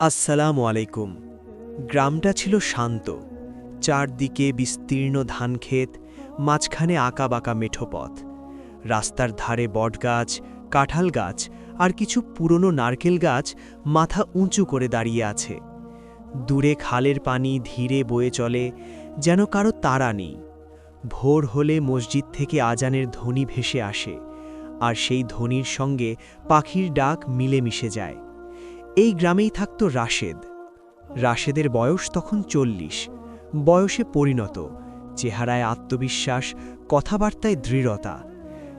আসসালামু আলাইকুম। গ্রামটা ছিল শান্ত। চারদিকে বিস্তীর্ণ ধানক্ষেত, মাঝখানে আঁকাবাঁকা মেঠো পথ রাস্তার ধারে বটগাছ, কাঁঠাল গাছ আর কিছু পুরনো নারকেল গাছ মাথা উঁচু করে দাঁড়িয়ে আছে। দূরে খালের পানি ধীরে বয়ে চলে, যেন কারও তাড়া নেই। ভোর হলে মসজিদ থেকে আজানের ধ্বনি ভেসে আসে, আর সেই ধ্বনির সঙ্গে পাখির ডাক মিলেমিশে যায়। এই গ্রামেই থাকত রাশেদ। রাশেদের বয়স তখন চল্লিশ। বয়সে পরিণত। চেহারায় আত্মবিশ্বাস, কথাবার্তায় দৃঢ়তা।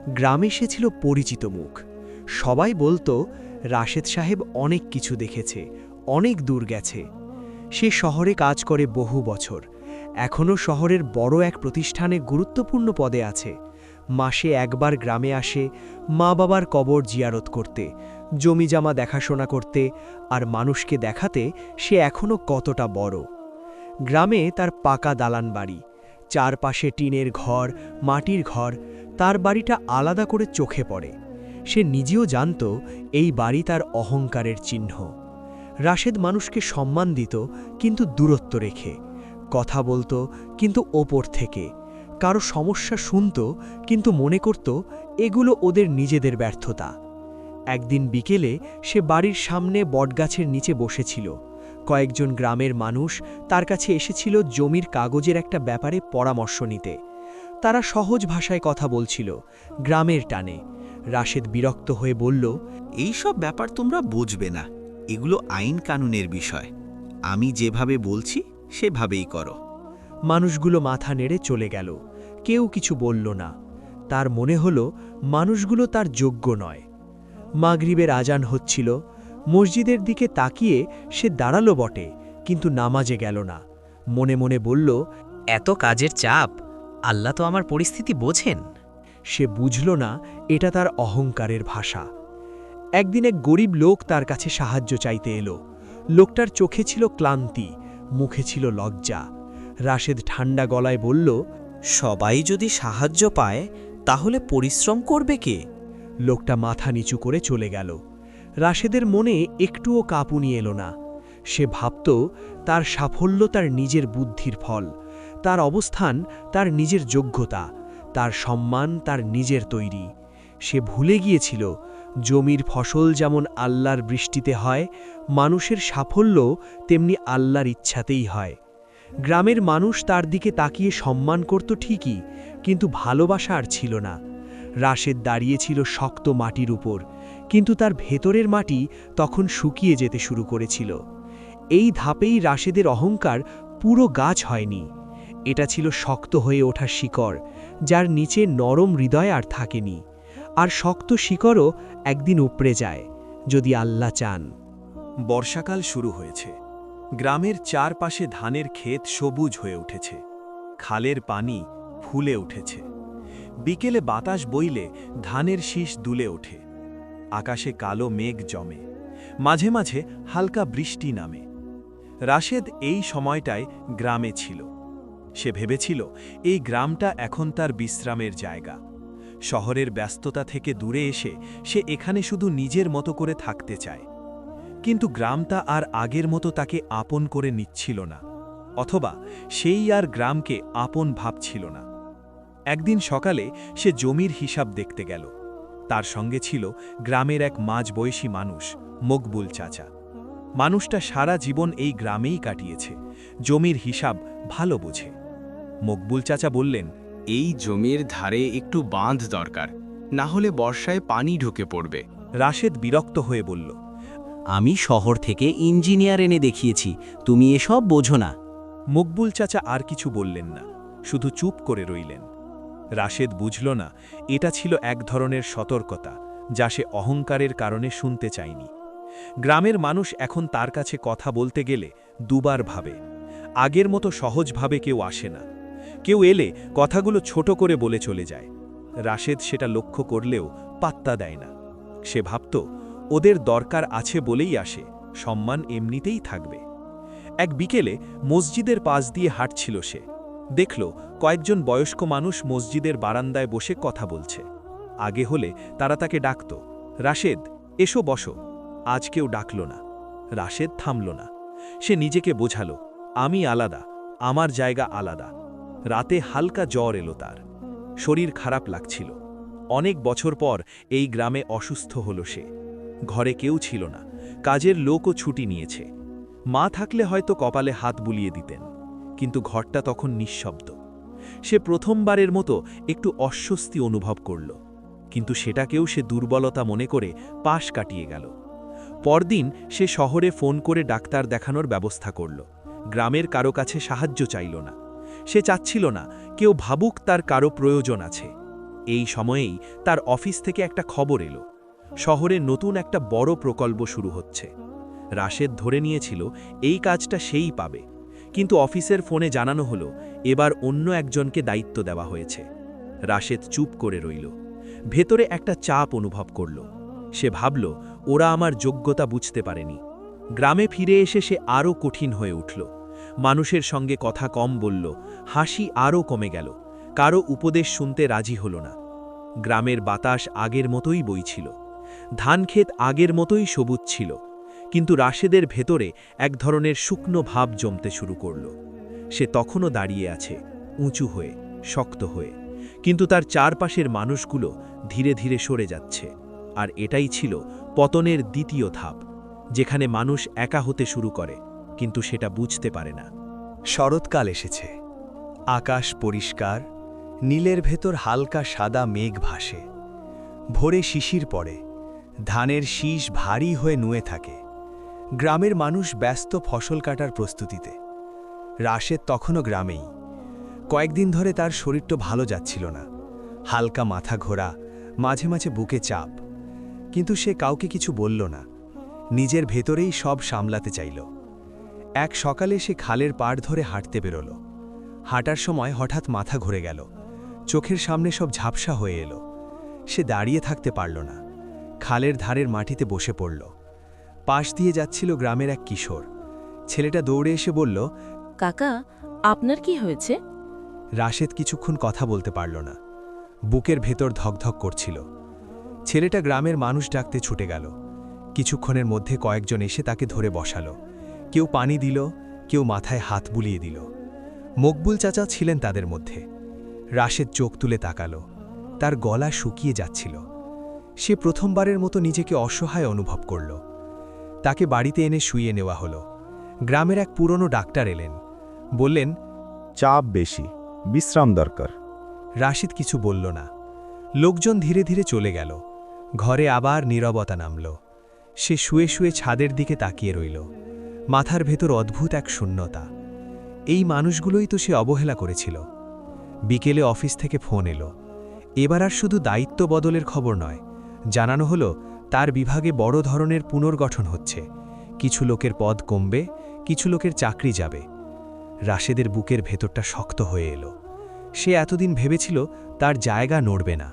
গ্রামে সে ছিল পরিচিত মুখ। সবাই বলতো, রাশেদ সাহেব অনেক কিছু দেখেছে, অনেক দূর গেছে। সে শহরে কাজ করে বহু বছর। এখনও শহরের বড় এক প্রতিষ্ঠানে গুরুত্বপূর্ণ পদে আছে। মাসে একবার গ্রামে আসে মা বাবার কবর জিয়ারত করতে। জমিজামা দেখাশোনা করতে আর মানুষকে দেখাতে সে এখনও কতটা বড়। গ্রামে তার পাকা দালান বাড়ি, চারপাশে টিনের ঘর, মাটির ঘর, তার বাড়িটা আলাদা করে চোখে পড়ে। সে নিজেও জানত এই বাড়ি তার অহংকারের চিহ্ন। রাশেদ মানুষকে সম্মান দিত, কিন্তু দূরত্ব রেখে। কথা বলতো, কিন্তু ওপর থেকে। কারও সমস্যা শুনত, কিন্তু মনে করত, এগুলো ওদের নিজেদের ব্যর্থতা। একদিন বিকেলে সে বাড়ির সামনে বটগাছের নিচে বসেছিল। কয়েকজন গ্রামের মানুষ তার কাছে এসেছিল জমির কাগজের একটা ব্যাপারে পরামর্শ নিতে। তারা সহজ ভাষায় কথা বলছিল গ্রামের টানে। রাশেদ বিরক্ত হয়ে বলল এই সব ব্যাপার তোমরা বুঝবে না। এগুলো আইন কানুনের বিষয়। আমি যেভাবে বলছি সেভাবেই করো। মানুষগুলো মাথা নেড়ে চলে গেল। কেউ কিছু বলল না। তার মনে হলো মানুষগুলো তার যোগ্য নয়। মাগরিবের আজান হচ্ছিল, মসজিদের দিকে তাকিয়ে সে দাঁড়াল বটে, কিন্তু নামাজে গেল না। মনে মনে বলল, এত কাজের চাপ, আল্লাহ তো আমার পরিস্থিতি বোঝেন। সে বুঝল না, এটা তার অহংকারের ভাষা। একদিন এক গরিব লোক তার কাছে সাহায্য চাইতে এলো। লোকটার চোখে ছিল ক্লান্তি, মুখে ছিল লজ্জা। রাশেদ ঠান্ডা গলায় বলল, সবাই যদি সাহায্য পায়, তাহলে পরিশ্রম করবে কে? লোকটা মাথা নিচু করে চলে গেল। রাশেদের মনে একটুও কাঁপুনি এলো না। সে ভাবত তার সাফল্য তার নিজের বুদ্ধির ফল, তার অবস্থান তার নিজের যোগ্যতা, তার সম্মান তার নিজের তৈরি। সে ভুলে গিয়েছিল, জমির ফসল যেমন আল্লাহর বৃষ্টিতে হয়, মানুষের সাফল্য তেমনি আল্লাহর ইচ্ছাতেই হয়। গ্রামের মানুষ তার দিকে তাকিয়ে সম্মান করত ঠিকই, কিন্তু ভালোবাসা আর ছিল না। রাশেদ দাঁড়িয়েছিল শক্ত মাটির উপর, কিন্তু তার ভেতরের মাটি তখন শুকিয়ে যেতে শুরু করেছিল। এই ধাপেই রাশেদের অহংকার পুরো গাছ হয়নি। এটা ছিল শক্ত হয়ে ওঠা শিকড়, যার নিচে নরম হৃদয় আর থাকেনি। আর শক্ত শিকড়ও একদিন উপড়ে যায়, যদি আল্লাহ চান। বর্ষাকাল শুরু হয়েছে। গ্রামের চারপাশে ধানের ক্ষেত সবুজ হয়ে উঠেছে। খালের পানি ফুলে উঠেছে। বিকেলে বাতাস বইলে ধানের শীষ দুলে ওঠে। আকাশে কালো মেঘ জমে, মাঝে মাঝে হালকা বৃষ্টি নামে। রাশেদ এই সময়টায় গ্রামে ছিল। সে ভেবেছিল, এই গ্রামটা এখন তার বিশ্রামের জায়গা। শহরের ব্যস্ততা থেকে দূরে এসে সে এখানে শুধু নিজের মতো করে থাকতে চায়। কিন্তু গ্রামটা আর আগের মতো তাকে আপন করে নিচ্ছিল না, অথবা সেই আর গ্রামকে আপন ভাবছিল না। একদিন সকালে সে জমির হিসাব দেখতে গেল। তার সঙ্গে ছিল গ্রামের এক মাঝবয়সী মানুষ মকবুল চাচা। মানুষটা সারা জীবন এই গ্রামেই কাটিয়েছে জমির হিসাব ভালো বোঝে। মকবুল চাচা বললেন এই জমির ধারে একটু বাঁধ দরকার না হলে বর্ষায় পানি ঢুকে পড়বে। রাশেদ বিরক্ত হয়ে বলল আমি শহর থেকে ইঞ্জিনিয়ার এনে দেখিয়েছি তুমি এসব বোঝো না। মকবুল চাচা আর কিছু বললেন না শুধু চুপ করে রইলেন। রাশেদ বুঝল না, এটা ছিল এক ধরনের সতর্কতা, যা সে অহংকারের কারণে শুনতে চায়নি। গ্রামের মানুষ এখন তার কাছে কথা বলতে গেলে দুবার ভাবে, আগের মতো সহজভাবে কেউ আসে না। কেউ এলে কথাগুলো ছোট করে বলে চলে যায়। রাশেদ সেটা লক্ষ্য করলেও পাত্তা দেয় না। সে ভাবত, ওদের দরকার আছে বলেই আসে, সম্মান এমনিতেই থাকবে। এক বিকেলে মসজিদের পাশ দিয়ে হাঁটছিল সে। দেখল, কয়েকজন বয়স্ক মানুষ মসজিদের বারান্দায় বসে কথা বলছে। আগে হলে তারা তাকে ডাকত, রাশেদ, এসো বসো। আজ কেউ ডাকল না। রাশেদ থামল না। সে নিজেকে বোঝালো, আমি আলাদা, আমার জায়গা আলাদা। রাতে হালকা জ্বর এলো তার। শরীর খারাপ লাগছিল। অনেক বছর পর এই গ্রামে অসুস্থ হলো সে। ঘরে কেউ ছিল না। কাজের লোকও ছুটি নিয়েছে। মা থাকলে হয়তো কপালে হাত বুলিয়ে দিতেন। কিন্তু ঘরটা তখন নিঃশব্দ। সে প্রথমবারের মতো একটু অস্বস্তি অনুভব করল, কিন্তু সেটাকেও সে দুর্বলতা মনে করে পাশ কাটিয়ে গেল। পরদিন সে শহরে ফোন করে ডাক্তার দেখানোর ব্যবস্থা করল। গ্রামের কারও কাছে সাহায্য চাইল না। সে চাচ্ছিল না, কেউ ভাবুক তার কারও প্রয়োজন আছে। এই সময়েই তার অফিস থেকে একটা খবর এলো। শহরে নতুন একটা বড় প্রকল্প শুরু হচ্ছে। রাশেদ ধরে নিয়েছিল, এই কাজটা সেই পাবে। কিন্তু অফিসের ফোনে জানানো হলো, এবার অন্য একজনকে দায়িত্ব দেওয়া হয়েছে। রাশেদ চুপ করে রইল। ভেতরে একটা চাপ অনুভব করল। সে ভাবল, ওরা আমার যোগ্যতা বুঝতে পারেনি। গ্রামে ফিরে এসে সে আরও কঠিন হয়ে উঠল। মানুষের সঙ্গে কথা কম বলল, হাসি আরও কমে গেল। কারও উপদেশ শুনতে রাজি হল না। গ্রামের বাতাস আগের মতোই বইছিল। ধানক্ষেত আগের মতোই সবুজ ছিল। কিন্তু রাশেদের ভেতরে এক ধরনের শুকনো ভাব জমতে শুরু করল। সে তখনও দাঁড়িয়ে আছে, উঁচু হয়ে, শক্ত হয়ে। কিন্তু তার চারপাশের মানুষগুলো ধীরে ধীরে সরে যাচ্ছে, আর এটাই ছিল পতনের দ্বিতীয় ধাপ, যেখানে মানুষ একা হতে শুরু করে, কিন্তু সেটা বুঝতে পারে না। শরৎকাল এসেছে। আকাশ পরিষ্কার, নীলের ভেতর হালকা সাদা মেঘ ভাসে। ভোরে শিশির পড়ে, ধানের শীষ ভারী হয়ে নুয়ে থাকে। গ্রামের মানুষ ব্যস্ত ফসল কাটার প্রস্তুতিতে। রাশেদ তখনও গ্রামেই। কয়েকদিন ধরে তার শরীরটা ভালো যাচ্ছিল না। হালকা মাথা ঘোরা, মাঝে মাঝে বুকে চাপ। কিন্তু সে কাউকে কিছু বলল না। নিজের ভেতরেই সব সামলাতে চাইল। এক সকালে সে খালের পাড় ধরে হাঁটতে বেরোল। হাঁটার সময় হঠাৎ মাথা ঘুরে গেল। চোখের সামনে সব ঝাপসা হয়ে এলো। সে দাঁড়িয়ে থাকতে পারল না। খালের ধারের মাটিতে বসে পড়ল। পাশ দিয়ে যাচ্ছিল গ্রামের এক কিশোর। ছেলেটা দৌড়ে এসে বলল কাকা আপনার কি হয়েছে? রাশেদ কিছুক্ষণ কথা বলতে পারল না। বুকের ভেতর ধকধক করছিল। ছেলেটা গ্রামের মানুষ ডাকতে ছুটে গেল। কিছুক্ষণের মধ্যে কয়েকজন এসে তাকে ধরে বসালো। কেউ পানি দিল কেউ মাথায় হাত বুলিয়ে দিল। মকবুল চাচা ছিলেন তাদের মধ্যে। রাশেদ চোখ তুলে তাকালো। তার গলা শুকিয়ে যাচ্ছিল। সে প্রথমবারের মতো নিজেকে অসহায় অনুভব করল। তাকে বাড়িতে এনে শুইয়ে নেওয়া হলো। গ্রামের এক পুরনো ডাক্তার এলেন। বললেন চাপ বেশি বিশ্রাম দরকার। রাশিদ কিছু বলল না। লোকজন ধীরে ধীরে চলে গেল। ঘরে আবার নীরবতা নামল। সে শুয়ে শুয়ে ছাদের দিকে তাকিয়ে রইল। মাথার ভেতর অদ্ভুত এক শূন্যতা। এই মানুষগুলোই তো সে অবহেলা করেছিল। বিকেলে অফিস থেকে ফোন এলো। এবার আর শুধু দায়িত্ব বদলের খবর নয় জানানো হলো তার বিভাগে বড় ধরনের পুনর্গঠন হচ্ছে। কিছু লোকের পদ কমবে, কিছু লোকের চাকরি যাবে। রাশেদের বুকের ভেতরটা শক্ত হয়ে এলো। সে এতদিন ভেবেছিল তার জায়গা নড়বে না।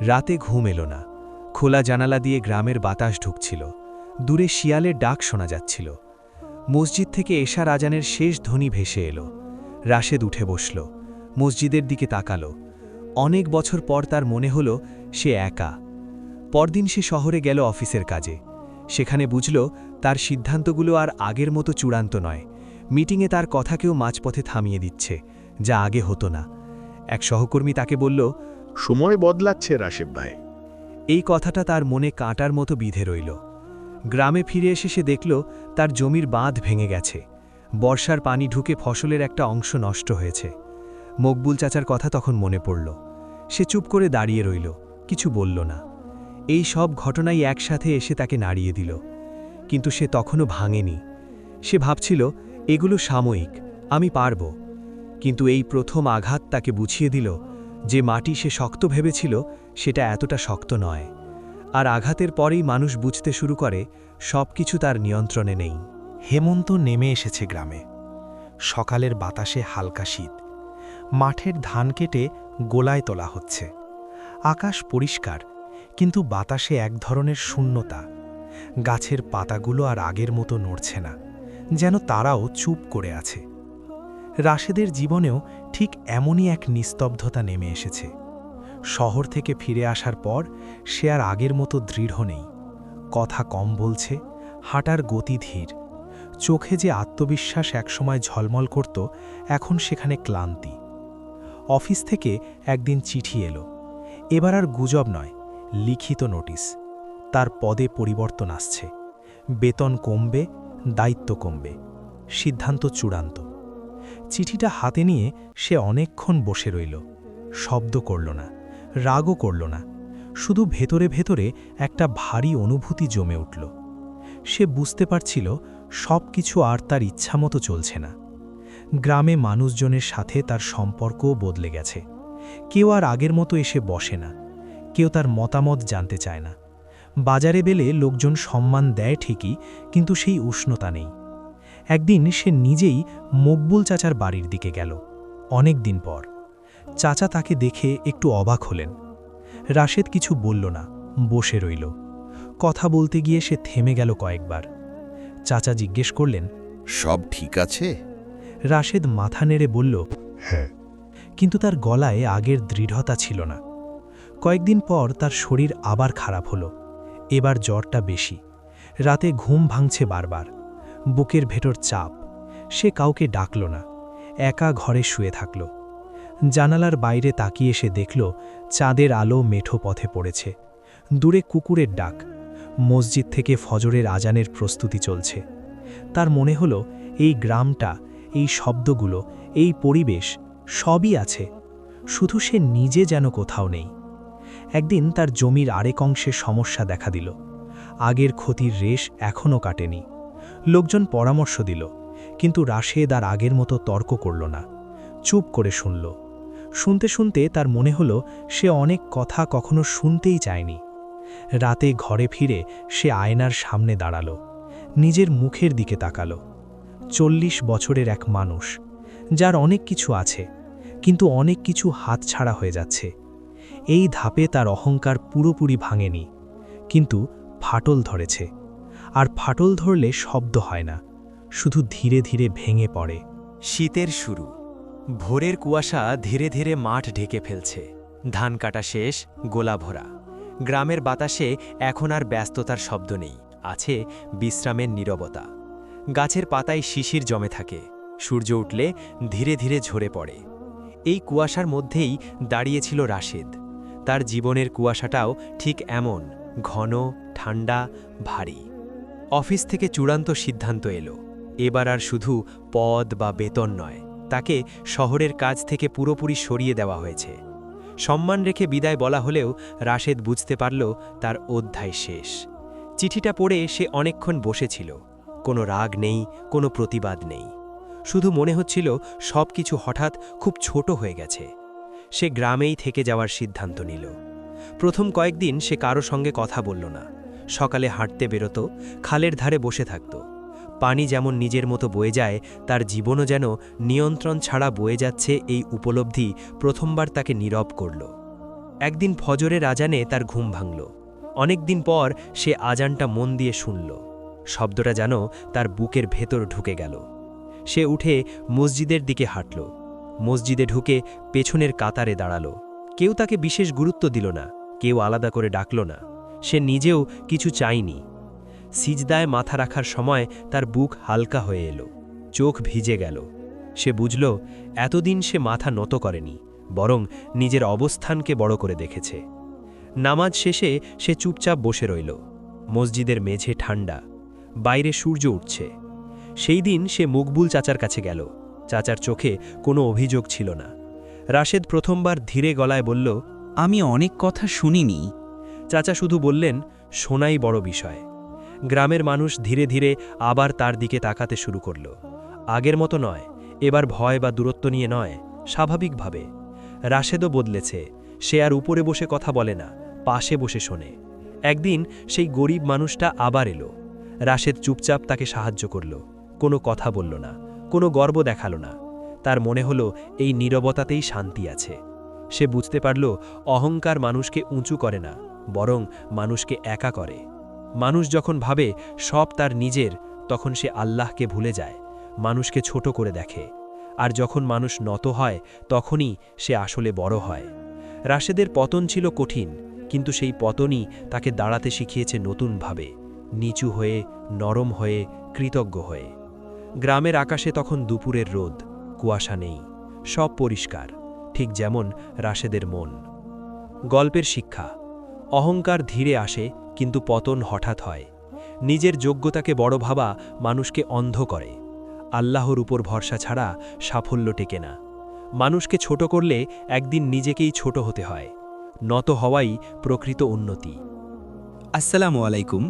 রাতে ঘুম এলো না। খোলা জানালা দিয়ে গ্রামের বাতাস ঢুকছিল। দূরে শিয়ালের ডাক শোনা যাচ্ছিল। মসজিদ থেকে এশার রাজানের শেষ ধ্বনি ভেসে এলো। রাশেদ উঠে বসল। মসজিদের দিকে তাকালো। অনেক বছর পর তার মনে হল সে একা। পরদিন সে শহরে গেল অফিসের কাজে। সেখানে বুঝল তার সিদ্ধান্তগুলো আর আগের মতো চূড়ান্ত নয়। মিটিংয়ে তার কথা কেউ মাঝপথে থামিয়ে দিচ্ছে যা আগে হতো না। এক সহকর্মী তাকে বলল সময় বদলাচ্ছে রাশেব ভাই। এই কথাটা তার মনে কাঁটার মতো বিধে রইল। গ্রামে ফিরে এসে সে দেখল তার জমির বাঁধ ভেঙে গেছে। বর্ষার পানি ঢুকে ফসলের একটা অংশ নষ্ট হয়েছে। মকবুল চাচার কথা তখন মনে পড়ল। সে চুপ করে দাঁড়িয়ে রইল কিছু বলল না। এই সব ঘটনাই একসাথে এসে তাকে নাড়িয়ে দিল। কিন্তু সে তখনও ভাঙেনি। সে ভাবছিল, এগুলো সাময়িক, আমি পারব। কিন্তু এই প্রথম আঘাত তাকে বুঝিয়ে দিল যে মাটি সে শক্ত ভেবেছিল সেটা এতটা শক্ত নয়। আর আঘাতের পরেই মানুষ বুঝতে শুরু করে সব কিছু তার নিয়ন্ত্রণে নেই। হেমন্ত নেমে এসেছে গ্রামে। সকালের বাতাসে হালকা শীত। মাঠের ধান কেটে গোলায় তোলা হচ্ছে। আকাশ পরিষ্কার কিন্তু বাতাসে এক ধরনের শূন্যতা। গাছের পাতাগুলো আর আগের মতো নড়ছে না, যেন তারাও চুপ করে আছে। রাশেদের জীবনেও ঠিক এমনই এক নিস্তব্ধতা নেমে এসেছে। শহর থেকে ফিরে আসার পর সে আর আগের মতো দৃঢ় নেই। কথা কম বলছে, হাঁটার গতি ধীর। চোখে যে আত্মবিশ্বাস একসময় ঝলমল করত, এখন সেখানে ক্লান্তি। অফিস থেকে একদিন চিঠি এলো। এবার আর গুজব নয় লিখিত নোটিশ। তার পদে পরিবর্তন আসছে। বেতন কমবে, দায়িত্ব কমবে। সিদ্ধান্ত চূড়ান্ত। চিঠিটা হাতে নিয়ে সে অনেকক্ষণ বসে রইল। শব্দ করল না, রাগও করল না। শুধু ভেতরে ভেতরে একটা ভারী অনুভূতি জমে উঠল। সে বুঝতে পারছিল সব কিছু আর তার ইচ্ছামতো চলছে না। গ্রামে মানুষজনের সাথে তার সম্পর্কও বদলে গেছে। কেউ আর আগের মতো এসে বসে না। কেউ তার মতামত জানতে চায় না। বাজারে বেলে লোকজন সম্মান দেয় ঠিকই কিন্তু সেই উষ্ণতা নেই। একদিন সে নিজেই মকবুল চাচার বাড়ির দিকে গেল অনেক দিন পর। চাচা তাকে দেখে একটু অবাক হলেন। রাশেদ কিছু বলল না বসে রইল। কথা বলতে গিয়ে সে থেমে গেল কয়েকবার। চাচা জিজ্ঞেস করলেন সব ঠিক আছে? রাশেদ মাথা নেড়ে বলল হ্যাঁ। কিন্তু তার গলায় আগের দৃঢ়তা ছিল না। কয়েকদিন পর তার শরীর আবার খারাপ হলো। এবার জ্বরটা বেশি। রাতে ঘুম ভাঙছে বারবার। বুকের ভেতর চাপ। সে কাউকে ডাকল না। একা ঘরে শুয়ে থাকল। জানালার বাইরে তাকিয়ে সে দেখল, চাঁদের আলো মেঠো পথে পড়েছে। দূরে কুকুরের ডাক। মসজিদ থেকে ফজরের আজানের প্রস্তুতি চলছে। তার মনে হলো, এই গ্রামটা, এই শব্দগুলো, এই পরিবেশ সবই আছে। শুধু সে নিজে যেন কোথাও নেই। একদিন তার জমির আরেক অংশে সমস্যা দেখা দিল। আগের ক্ষতির রেশ এখনও কাটেনি। লোকজন পরামর্শ দিল, কিন্তু রাশেদ আর আগের মতো তর্ক করল না। চুপ করে শুনল। শুনতে শুনতে তার মনে হলো, সে অনেক কথা কখনো শুনতেই চায়নি। রাতে ঘরে ফিরে সে আয়নার সামনে দাঁড়াল। নিজের মুখের দিকে তাকাল। চল্লিশ বছরের এক মানুষ, যার অনেক কিছু আছে, কিন্তু অনেক কিছু হাতছাড়া হয়ে যাচ্ছে। এই ধাপে তার অহংকার পুরোপুরি ভাঙেনি, কিন্তু ফাটল ধরেছে। আর ফাটল ধরলে শব্দ হয় না, শুধু ধীরে ধীরে ভেঙে পড়ে। শীতের শুরু। ভোরের কুয়াশা ধীরে ধীরে মাঠ ঢেকে ফেলছে। ধান কাটা শেষ, গোলা ভরা। গ্রামের বাতাসে এখন আর ব্যস্ততার শব্দ নেই, আছে বিশ্রামের নীরবতা। গাছের পাতায় শিশির জমে থাকে, সূর্য উঠলে ধীরে ধীরে ঝরে পড়ে। এই কুয়াশার মধ্যেই দাঁড়িয়েছিল রাশেদ। তার জীবনের কুয়াশাটাও ঠিক এমন, ঘন, ঠান্ডা, ভারী। অফিস থেকে চূড়ান্ত সিদ্ধান্ত এলো। এবার আর শুধু পদ বা বেতন নয়, তাকে শহরের কাজ থেকে পুরোপুরি সরিয়ে দেওয়া হয়েছে। সম্মান রেখে বিদায় বলা হলেও রাশেদ বুঝতে পারল তার অধ্যায় শেষ। চিঠিটা পড়ে সে অনেকক্ষণ বসেছিল। কোনো রাগ নেই, কোনো প্রতিবাদ নেই। শুধু মনে হচ্ছিল সব কিছু হঠাৎ খুব ছোট হয়ে গেছে। সে গ্রামেই থেকে যাওয়ার সিদ্ধান্ত নিল। প্রথম কয়েকদিন সে কারও সঙ্গে কথা বলল না। সকালে হাঁটতে বেরোতো, খালের ধারে বসে থাকত। পানি যেমন নিজের মতো বয়ে যায়, তার জীবনও যেন নিয়ন্ত্রণ ছাড়া বয়ে যাচ্ছে এই উপলব্ধি প্রথমবার তাকে নীরব করল। একদিন ফজরের আজানে তার ঘুম ভাঙল। অনেকদিন পর সে আজানটা মন দিয়ে শুনল। শব্দটা যেন তার বুকের ভেতর ঢুকে গেল। সে উঠে মসজিদের দিকে হাঁটল। মসজিদে ঢুকে পেছনের কাতারে দাঁড়াল। কেউ তাকে বিশেষ গুরুত্ব দিল না, কেউ আলাদা করে ডাকল না। সে নিজেও কিছু চায়নি। সিজদায় মাথা রাখার সময় তার বুক হালকা হয়ে এলো, চোখ ভিজে গেল। সে বুঝল, এতদিন সে মাথা নত করেনি, বরং নিজের অবস্থানকে বড় করে দেখেছে। নামাজ শেষে সে চুপচাপ বসে রইল। মসজিদের মেঝে ঠান্ডা বাইরে সূর্য উঠছে। সেই দিন সে মকবুল চাচার কাছে গেল। চাচার চোখে কোনো অভিযোগ ছিল না। রাশেদ প্রথমবার ধীরে গলায় বলল আমি অনেক কথা শুনিনি। চাচা শুধু বললেন শোনাই বড় বিষয়। গ্রামের মানুষ ধীরে ধীরে আবার তার দিকে তাকাতে শুরু করল। আগের মতো নয় এবার ভয় বা দূরত্ব নিয়ে নয় স্বাভাবিকভাবে। রাশেদও বদলেছে সে আর উপরে বসে কথা বলে না পাশে বসে শোনে। একদিন সেই গরিব মানুষটা আবার এলো। রাশেদ চুপচাপ তাকে সাহায্য করল কোনো কথা বলল না। কোনো গর্ব দেখাল না। তার মনে হলো এই নীরবতাতেই শান্তি আছে। সে বুঝতে পারল অহংকার মানুষকে উঁচু করে না, বরং মানুষকে একা করে। মানুষ যখন ভাবে সব তার নিজের, তখন সে আল্লাহকে ভুলে যায়, মানুষকে ছোট করে দেখে। আর যখন মানুষ নত হয়, তখনই সে আসলে বড় হয়। রাশেদের পতন ছিল কঠিন, কিন্তু সেই পতনই তাকে দাঁড়াতে শিখিয়েছে নতুনভাবে নিচু হয়ে, নরম হয়ে, কৃতজ্ঞ হয়ে। গ্রামের আকাশে তখন দুপুরের রোদ, কুয়াশা নেই, সব পরিষ্কার, ঠিক যেমন রাশেদের মন। গল্পের শিক্ষা, অহংকার ধীরে আসে কিন্তু পতন হঠাৎ হয়। নিজের যোগ্যতাকে বড় ভাবা মানুষকে অন্ধ করে। আল্লাহর উপর ভরসা ছাড়া সাফল্য টেকে না। মানুষকে ছোট করলে একদিন নিজেকেই ছোট হতে হয়, নত হওয়াই প্রকৃত উন্নতি। আসসালামু আলাইকুম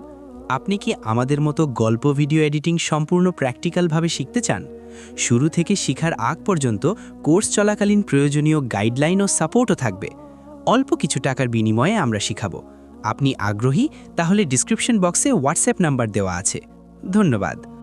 আপনি কি আমাদের মতো গল্প ভিডিও এডিটিং সম্পূর্ণ প্র্যাকটিক্যালভাবে শিখতে চান? শুরু থেকে শিখার আগ পর্যন্ত কোর্স চলাকালীন প্রয়োজনীয় গাইডলাইন ও সাপোর্টও থাকবে। অল্প কিছু টাকার বিনিময়ে আমরা শিখাবো। আপনি আগ্রহী? তাহলে ডিসক্রিপশন বক্সে হোয়াটসঅ্যাপ নাম্বার দেওয়া আছে। ধন্যবাদ।